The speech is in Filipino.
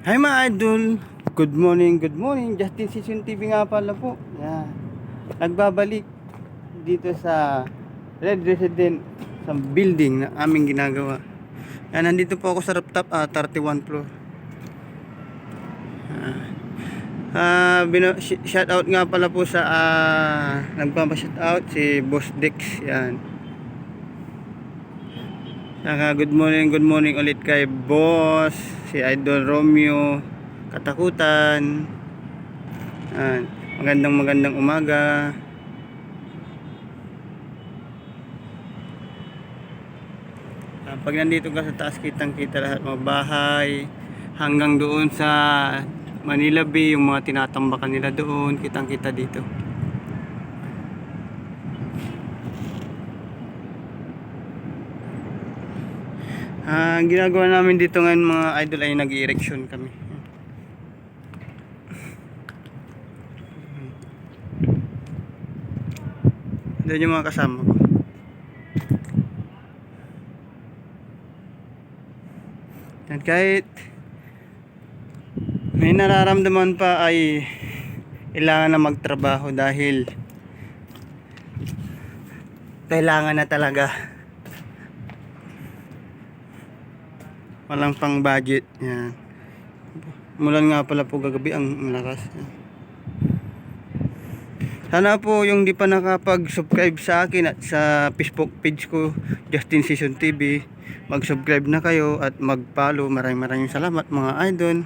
Hi mga idol! Good morning, good morning. Justin Season TV nga pala po. Yan. Nagbabalik dito sa Red Resident sa building na aming ginagawa. Yan, nandito po ako sa rooftop, ah, 31 floor. Ah, bino, sh- shout out nga pala po sa ah, nagpapa-shout out si Boss Dex. Yan. Saka good morning, good morning ulit kay Boss, si Idol Romeo, Katakutan. Yan. Magandang magandang umaga. Pag nandito ka sa taas, kitang kita lahat mga bahay. Hanggang doon sa Manila Bay, yung mga tinatambakan nila doon, kitang kita dito. Ang ginagawa namin dito ngayon mga idol ay nag-erection kami. Doon yung mga kasama ko. Yan kahit may nararamdaman pa ay kailangan na magtrabaho dahil kailangan na talaga. Walang pang budget yan mulan nga pala po gagabi ang malakas yan. sana po yung di pa nakapag subscribe sa akin at sa facebook page ko Justin Season TV mag subscribe na kayo at mag follow maraming maraming salamat mga idol